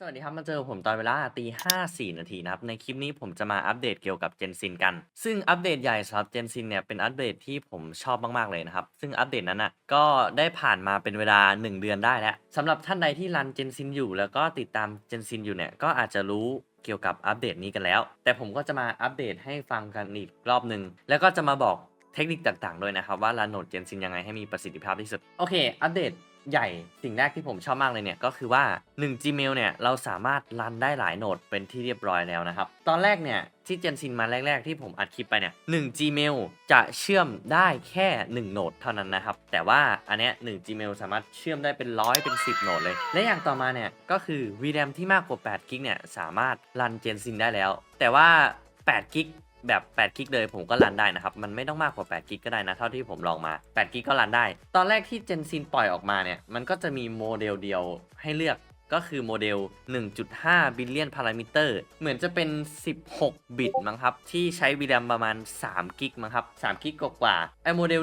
สวัสดีครับ มาเจอผมตอนเวลาตีห้าสี่นาทีนะครับ ในคลิปนี้ผมจะมาอัปเดตเกี่ยวกับเจนซินกัน ซึ่งอัปเดตใหญ่สำหรับเจนซินเนี่ย เป็นอัปเดตที่ผมชอบมาก ๆ เลยนะครับ ซึ่งอัปเดตนั้นนะก็ได้ผ่านมาเป็นเวลา 1 เดือนได้แล้วสำหรับท่านใดที่รันเจนซินอยู่ แล้วก็ติดตามเจนซินอยู่เนี่ย ก็อาจจะรู้เกี่ยวกับอัปเดตนี้กันแล้ว แต่ผมก็จะมาอัปเดตให้ฟังกันอีกรอบหนึ่งแล้วก็จะมาบอกเทคนิคต่างๆ ด้วยนะครับว่ารันโหนดเจนซินยังไงให้มีประสิทธิภาพที่สุด โอเค อัปเดต ใหญ่สิ่งแรกที่ผมชอบมากเลยเนี่ยก็คือว่า 1 Gmail เนี่ยเราสามารถรันได้หลายโหนดเป็นที่เรียบร้อยแล้วนะครับ ตอนแรกเนี่ยที่เจนซินมาแรก ๆ ที่ผมอัดคลิปไปเนี่ย1 Gmail จะเชื่อมได้แค่ 1 โหนดเท่านั้นนะครับ แต่ว่าอันเนี้ย1 Gmail สามารถเชื่อมได้เป็นร้อยเป็น 10 โหนดเลย และอย่างต่อมาเนี่ยก็คือ VRAM ที่มากกว่า8 g b เนี่ยสามารถรันเจนซินได้แล้ว แต่ว่า8 g b แบบ8กิกเลยผมก็รันได้นะครับ มันไม่ต้องมากกว่า8กิกก็ได้นะ เท่าที่ผมลองมา8กิกก็รันได้ ตอนแรกที่เจนซินปล่อยออกมาเนี่ย มันก็จะมีโมเดลเดียวให้เลือก ก็คือโมเดล 1.5 บิลเลียนพารามิเตอร์ เหมือนจะเป็น 16 บิตมั้งครับ ที่ใช้ VRAM ประมาณ 3 กิกมั้งครับ 3 กิกกว่าไอโมเดล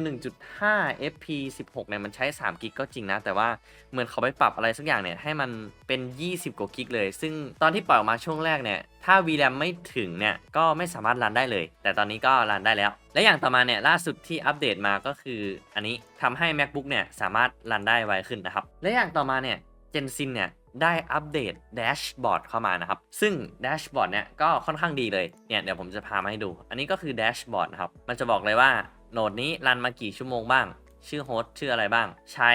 1.5 FP 16 เนี่ย มันใช้ 3 กิกก็จริงนะ แต่ว่าเหมือนเขาไปปรับอะไรสักอย่างเนี่ย ให้มันเป็น 20 กว่ากิกเลย ซึ่งตอนที่ปล่อยออกมาช่วงแรกเนี่ย ถ้า VRAM ไม่ถึงเนี่ย ก็ไม่สามารถรันได้เลย แต่ตอนนี้ก็รันได้แล้ว และอย่างต่อมาเนี่ย ล่าสุดที่อัปเดตมาก็คือ อันนี้ทำให้ MacBook เนี่ย สามารถรันได้ไวขึ้นนะครับ และอย่างต่อมาเนี่ยเจนซินเนี่ย ได้อัปเดตแดชบอร์ดเข้ามานะครับ ซึ่งแดชบอร์ดเนี่ยก็ค่อนข้างดีเลย เนี่ยเดี๋ยวผมจะพามาให้ดู อันนี้ก็คือแดชบอร์ดนะครับ มันจะบอกเลยว่าโหนดนี้รันมากี่ชั่วโมงบ้าง ชื่อโฮสต์ชื่ออะไรบ้าง ใช้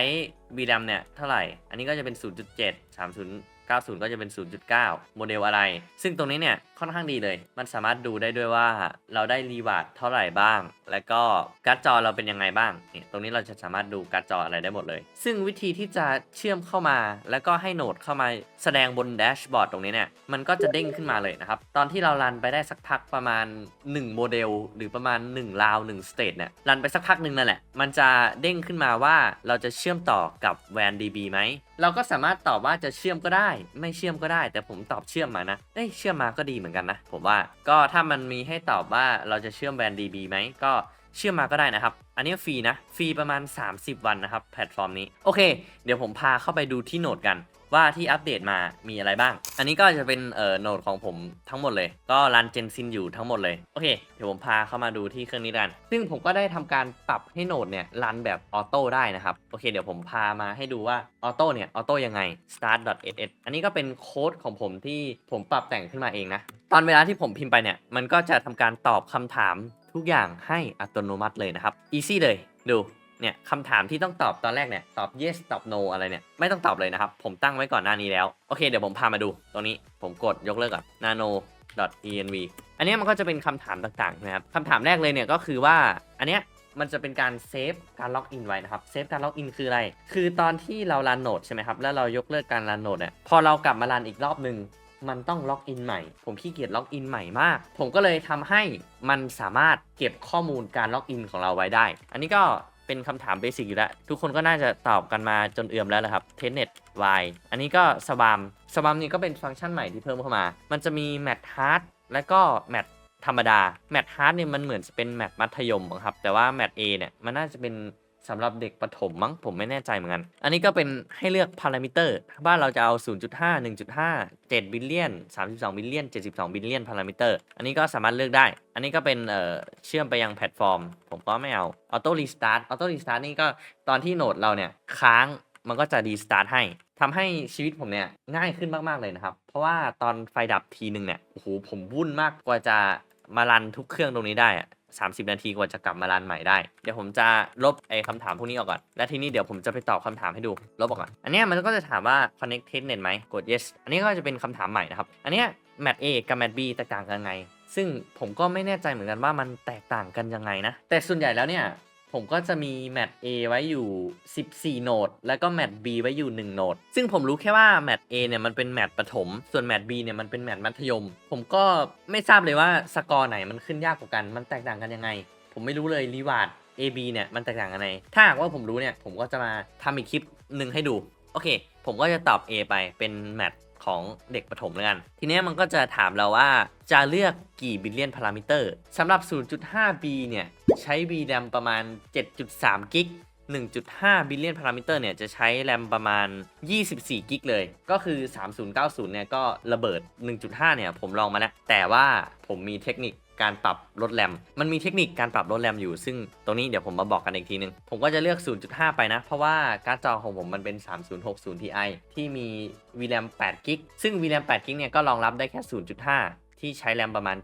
VRAM เนี่ยเท่าไหร่ อันนี้ก็จะเป็น 0.7 30 90 ก็จะเป็น 0.9 โมเดลอะไร ซึ่งตรงนี้เนี่ย ค่อนข้างดีเลย มันสามารถดูได้ด้วยว่าเราได้รีวาร์ดเท่าไหร่บ้าง แล้วก็การ์ดจอเราเป็นยังไงบ้างเนี่ยตรงนี้เราจะสามารถดูการ์ดจออะไรได้หมดเลย ซึ่งวิธีที่จะเชื่อมเข้ามา แล้วก็ให้โหนดเข้ามาแสดงบนแดชบอร์ดตรงนี้เนี่ย มันก็จะเด้งขึ้นมาเลยนะครับ ตอนที่เรารันไปได้สักพักประมาณ 1 โมเดล หรือประมาณ1ราว1สเตทเนี่ยรันไปสักพักหนึ่งนั่นแหละ มันจะเด้งขึ้นมาว่าเราจะเชื่อมต่อกับ WAN DB ไหมเราก็สามารถตอบว่าจะเชื่อมก็ได้ ไม่เชื่อมก็ได้ แต่ผมตอบเชื่อมมานะเอ้ยเชื่อมมาก็ดีเหมือนกันนะ ผมว่าก็ถ้ามันมีให้ตอบว่าเราจะเชื่อม WAN DB ไหมก็เชื่อมมาก็ได้นะครับ อันนี้ฟรีนะ ฟรีประมาณ 30 วันนะครับ แพลตฟอร์มนี้ โอเค เดี๋ยวผมพาเข้าไปดูที่โหนดกัน ว่าที่อัปเดตมามีอะไรบ้าง อันนี้ก็จะเป็นเอ่อโหนดของผมทั้งหมดเลย ก็รันเจนซินอยู่ทั้งหมดเลย โอเค เดี๋ยวผมพาเข้ามาดูที่เครื่องนี้กัน ซึ่งผมก็ได้ทำการปรับให้โหนดเนี่ยรันแบบออโต้ได้นะครับ โอเค เดี๋ยวผมพามาให้ดูว่าออโต้เนี่ยออโต้ยังไง start.ss อันนี้ก็เป็นโค้ดของผมที่ผมปรับแต่งขึ้นมาเองนะ ตอนเวลาที่ผมพิมพ์ไปเนี่ย มันก็จะทำการตอบคำถามทุกอย่างให้อัตโนมัติเลยนะครับ easy เลยดูเนี่ยคำถามที่ต้องตอบตอนแรกเนี่ยตอบ yes ตอบ no อะไรเนี่ยไม่ต้องตอบเลยนะครับ ผมตั้งไว้ก่อนหน้านี้แล้ว โอเคเดี๋ยวผมพามาดูตรงนี้ผมกดยกเลิกก่อน nano env อันนี้มันก็จะเป็นคำถามต่างๆนะครับคำถามแรกเลยเนี่ยก็คือว่าอันเนี้ยมันจะเป็นการเซฟการล็อกอินไว้นะครับ เซฟการล็อกอินคืออะไร คือตอนที่เรารันโหนดใช่ไหมครับ แล้วเรายกเลิกการรันโหนดเนี่ย พอเรากลับมารันอีกรอบหนึ่ง มันต้องล็อกอินใหม่ ผมขี้เกียจล็อกอินใหม่มาก ผมก็เลยทำให้มันสามารถเก็บข้อมูลการล็อกอินของเราไว้ได้ อันนี้ก็เป็นคำถามเบสิกอยู่แล้ว ทุกคนก็น่าจะตอบกันมาจนเอื่อมแล้วแหละครับ t e n e t y อันนี้ก็สวามสวามนี่ก็เป็นฟังก์ชันใหม่ที่เพิ่มเข้ามา มันจะมีแมทฮาร์ดและก็แมทธรรมดา แมทฮาร์ดเนี่ยมันเหมือนจะเป็นแมทมัธยมครับ แต่ว่าแมท A เนี่ย มันน่าจะเป็น สำหรับเด็กประถมมั้งผมไม่แน่ใจเหมือนกัน อันนี้ก็เป็นให้เลือกพารามิเตอร์ว่านเราจะเอา 0.5 1.5 7บิลเลียน32บิลเลียน72บิลเลียนพารามิเตอร์ อันนี้ก็สามารถเลือกได้ อันนี้ก็เป็นเอ่อเชื่อมไปยังแพลตฟอร์ม ผมก็ไม่เอาออโต้รีสตาร์ทออโต้รีสตาร์ทนี่ก็ตอนที่โหนดเราเนี่ยค้างมันก็จะรีสตาร์ทให้ทำให้ชีวิตผมเนี่ยง่ายขึ้นมาก ๆ เลยนะครับ เพราะว่าตอนไฟดับทีหนึ่งเนี่ยโอ้โหผมวุ่นมากกว่าจะมารันทุกเครื่องตรงนี้ได้อะ 30 นาทีกว่าจะกลับมารันใหม่ได้ เดี๋ยวผมจะลบไอ้คำถามพวกนี้ออกก่อน และทีนี้เดี๋ยวผมจะไปตอบคำถามให้ดู ลบออกก่อน อันเนี้ยมันก็จะถามว่า connected net ไหมกด yes อันนี้ก็จะเป็นคำถามใหม่นะครับ อันเนี้ย match A กับ mat B แตกต่างกันยังไง ซึ่งผมก็ไม่แน่ใจเหมือนกันว่ามันแตกต่างกันยังไงนะ แต่ส่วนใหญ่แล้วเนี่ย ผมก็จะมีแมท A ไว้อยู่ 14 โหนด แล้วก็แมท B ไว้อยู่ 1 โหนด ซึ่งผมรู้แค่ว่าแมท A เนี่ยมันเป็นแมทประถม ส่วนแมท B เนี่ยมันเป็นแมทมัธยม ผมก็ไม่ทราบเลยว่าสกอร์ไหนมันขึ้นยากกว่ากัน มันแตกต่างกันยังไง ผมไม่รู้เลยรีวาร์ด A B เนี่ยมันแตกต่างกันไงถ้าหากว่าผมรู้เนี่ยผมก็จะมาทำอีกคลิปหนึ่งให้ดู โอเค ผมก็จะตอบ A ไปเป็นแมทของเด็กประถมแล้วกัน ทีนี้มันก็จะถามเราว่าจะเลือกกี่บิลเลียนพารามิเตอร์สำหรับ 0.5B เนี่ย ใช้ VRAM ประมาณ 7.3 กิก1.5 บิลเลียนพารามิเตอร์เนี่ย จะใช้แรมประมาณ 24 กิกเลย ก็คือ 3090 เนี่ย ก็ระเบิด 1.5 เนี่ย ผมลองมาแล้ว แต่ว่าผมมีเทคนิค การปรับลดแรม มันมีเทคนิคการปรับลดแรมอยู่ ซึ่งตรงนี้เดี๋ยวผมมาบอกกันอีกทีนึง ผมก็จะเลือก 0.5 ไปนะ เพราะว่าการ์ดจอของผมมันเป็น 3060 Ti ที่มี VRAM 8กิกซึ่ง VRAM 8กิกเนี่ยก็รองรับได้แค่ 0.5ที่ใช้แรมประมาณ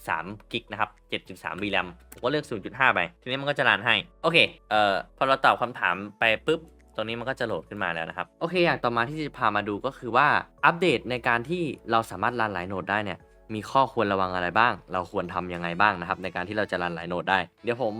7.3 กิกนะครับ 7.3 VRAM ผมก็เลือก 0.5 ไป ทีนี้มันก็จะรันให้ โอเค เอ่อ พอเราตอบคำถามไปปุ๊บ ตรงนี้มันก็จะโหลดขึ้นมาแล้วนะครับ โอเค อย่างต่อมาที่จะพามาดูก็คือว่าอัปเดตในการที่เราสามารถรันหลายโหนดได้เนี่ย มีข้อควรระวังอะไรบ้าง เราควรทำยังไงบ้างนะครับ ในการที่เราจะรันหลายโหนดได้ เดี๋ยวผม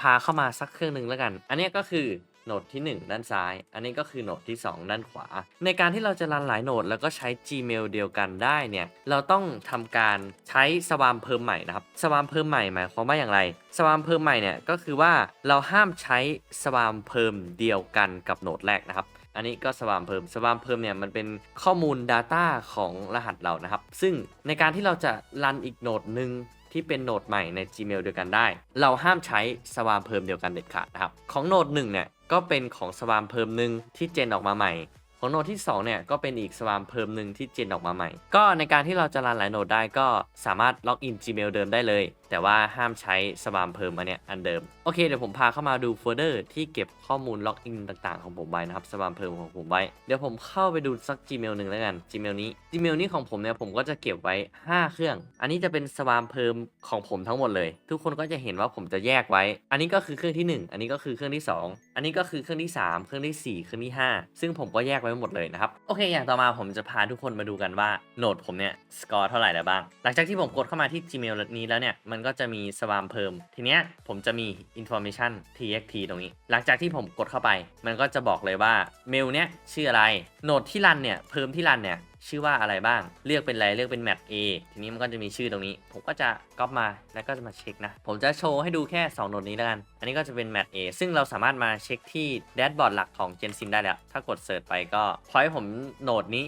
พาเข้ามาสักเครื่องหนึ่งแล้วกัน อันนี้ก็คือโหนดที่ 1 ด้านซ้าย อันนี้ก็คือโหนดที่ 2 ด้านขวา ในการที่เราจะรันหลายโหนดแล้วก็ใช้ Gmail เดียวกันได้เนี่ย เราต้องทำการใช้สวามเพิ่มใหม่นะครับ สวามเพิ่มใหม่หมายความว่าอย่างไร สวามเพิ่มใหม่เนี่ยก็คือว่าเราห้ามใช้สวามเพิ่มเดียวกันกับโหนดแรกนะครับ อันนี้ก็สวามเพิ่มสวามเพิ่มเนี่ยมันเป็นข้อมูล Data ของรหัสเรานะครับ ซึ่งในการที่เราจะรันอีกโหนดหนึ่งที่เป็นโหนดใหม่ใน Gmail เดียวกันได้ เราห้ามใช้สวามเพิ่มเดียวกันเด็ดขาดนะครับ ของโหนดหนึ่งเนี่ยก็เป็นของสวามเพิ่มหนึ่งที่เจนออกมาใหม่ ของโนดที่ 2 เนี่ยก็เป็นอีกสวามเพิ่มหนึ่งที่เจนออกมาใหม่ ก็ในการที่เราจะรันหลายโนดได้ก็สามารถล็อกอิน Gmail เดิมได้เลย แต่ว่าห้ามใช้สวามเพิ่มอันเนี้ยอันเดิม โอเคเดี๋ยวผมพาเข้ามาดูโฟลเดอร์ที่เก็บข้อมูลล็อกอินต่างๆของผมไว้นะครับสวามเพิ่มของผมไว้ เดี๋ยวผมเข้าไปดูสัก Gmail หนึ่งแล้วกัน Gmail นี้ Gmail นี้ของผมเนี่ยผมก็จะเก็บไว้ 5 เครื่อง อันนี้จะเป็นสวามเพิ่มของผมทั้งหมดเลย ทุกคนก็จะเห็นว่าผมจะแยกไว้ อันนี้ก็คือเครื่องที่ 1 อันนี้ก็คือเครื่องที่ 2 อันนี้ก็คือเครื่องที่ 3 เครื่องที่ 4 เครื่องที่ 5 ซึ่งผมก็แยกไว้หมดเลยนะครับ โอเค อย่างต่อมาผมจะพาทุกคนมาดูกันว่าโหนดผมเนี่ยสกอร์เท่าไหร่แล้วบ้าง หลังจากที่ผมกดเข้ามาที่ Gmail นี้แล้วเนี่ย มันก็จะมีสวามเพิ่ม ทีเนี้ยผมจะมี information txt ตรงนี้ หลังจากที่ผมกดเข้าไป มันก็จะบอกเลยว่าเมลเนี้ยชื่ออะไร โหนดที่รันเนี่ยเพิ่มที่รันเนี่ย ชื่อว่าอะไรบ้าง เลือกเป็นอะไรเลือกเป็น Mat A ทีนี้มันก็จะมีชื่อตรงนี้ ผมก็จะก๊อปมาแล้วก็จะมาเช็คนะ ผมจะโชว์ให้ดูแค่2โหนดนี้แล้วกัน อันนี้ก็จะเป็น Mat A ซึ่งเราสามารถมาเช็คที่แดชบอร์ดหลักของ Gensim ได้แล้ว ถ้ากดเสิร์ชไปก็พอยต์ผมโหนดนี้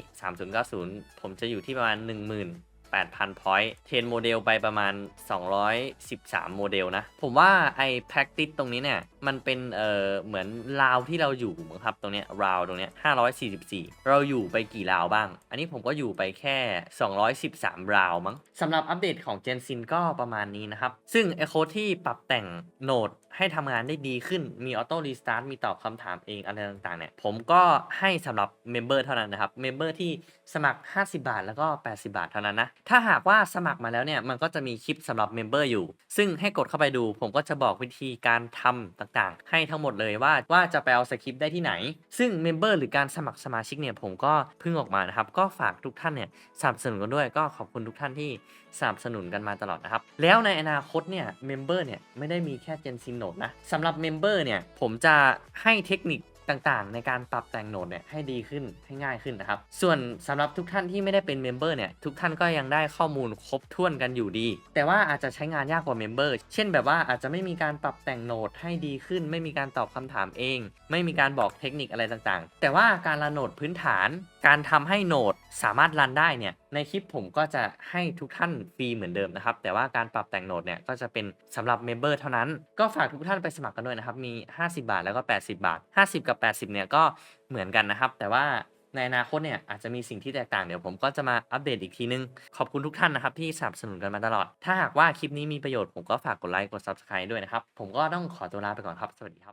3090 ผมจะอยู่ที่ประมาณ 10,000 8,000 point เทรนโมเดลไปประมาณ 213 โมเดลนะ ผมว่าไอ้ practice ตรงนี้เนี่ยมันเป็นเอ่อเหมือนราวที่เราอยู่มั้งครับตรงเนี้ยราวตรงเนี้ย544เราอยู่ไปกี่ราวบ้าง อันนี้ผมก็อยู่ไปแค่213ราวมั้งสำหรับอัปเดตของ Gensin ก็ประมาณนี้นะครับ ซึ่งไอโค้ดที่ปรับแต่งโหนดให้ทำงานได้ดีขึ้นมีออโต้รีสตาร์ทมีตอบคำถามเองอะไรต่างๆเนี่ยผมก็ให้สำหรับเมมเบอร์เท่านั้นนะครับเมมเบอร์ที่สมัคร 50 บาทแล้วก็ 80 บาทเท่านั้นนะ ถ้าหากว่าสมัครมาแล้วเนี่ยมันก็จะมีคลิปสำหรับเมมเบอร์อยู่ ซึ่งให้กดเข้าไปดู ผมก็จะบอกวิธีการทำต่างๆ ให้ทั้งหมดเลยว่าว่าจะไปเอาสคริปต์ได้ที่ไหน ซึ่งเมมเบอร์หรือการสมัครสมาชิกเนี่ยผมก็เพิ่งออกมานะครับ ก็ฝากทุกท่านเนี่ยสนับสนุนกันด้วยก็ขอบคุณทุกท่านที่สนับสนุนกันมาตลอดนะครับ แล้วในอนาคตเนี่ยเมมเบอร์เนี่ยไม่ได้มีแค่เจนซินโนดนะสำหรับเมมเบอร์เนี่ยผมจะให้เทคนิค ต่างๆ ในการปรับแต่งโหนดเนี่ยให้ดีขึ้นให้ง่ายขึ้นนะครับ ส่วนสำหรับทุกท่านที่ไม่ได้เป็นเมมเบอร์เนี่ยทุกท่านก็ยังได้ข้อมูลครบถ้วนกันอยู่ดี แต่ว่าอาจจะใช้งานยากกว่าเมมเบอร์เช่นแบบว่าอาจจะไม่มีการปรับแต่งโหนดให้ดีขึ้น ไม่มีการตอบคำถามเอง ไม่มีการบอกเทคนิคอะไรต่างๆ แต่ว่าการรันโหนดพื้นฐาน การทำให้โหนดสามารถรันได้เนี่ย ในคลิปผมก็จะให้ทุกท่านฟรีเหมือนเดิมนะครับ แต่ว่าการปรับแต่งโหนดเนี่ยก็จะเป็นสำหรับเมมเบอร์เท่านั้น ก็ฝากทุกท่านไปสมัครกันด้วยนะครับ มี 50 บาทแล้วก็ 80 บาท 50 กับ 80เนี่ยก็เหมือนกันนะครับ แต่ว่าในอนาคตเนี่ยอาจจะมีสิ่งที่แตกต่างเดี๋ยวผมก็จะมาอัปเดตอีกทีนึง ขอบคุณทุกท่านนะครับที่สนับสนุนกันมาตลอด ถ้าหากว่าคลิปนี้มีประโยชน์ผมก็ฝากกดไลค์กด subscribe ด้วยนะครับ ผมก็ต้องขอตัวลาไปก่อนครับ สวัสดีครับ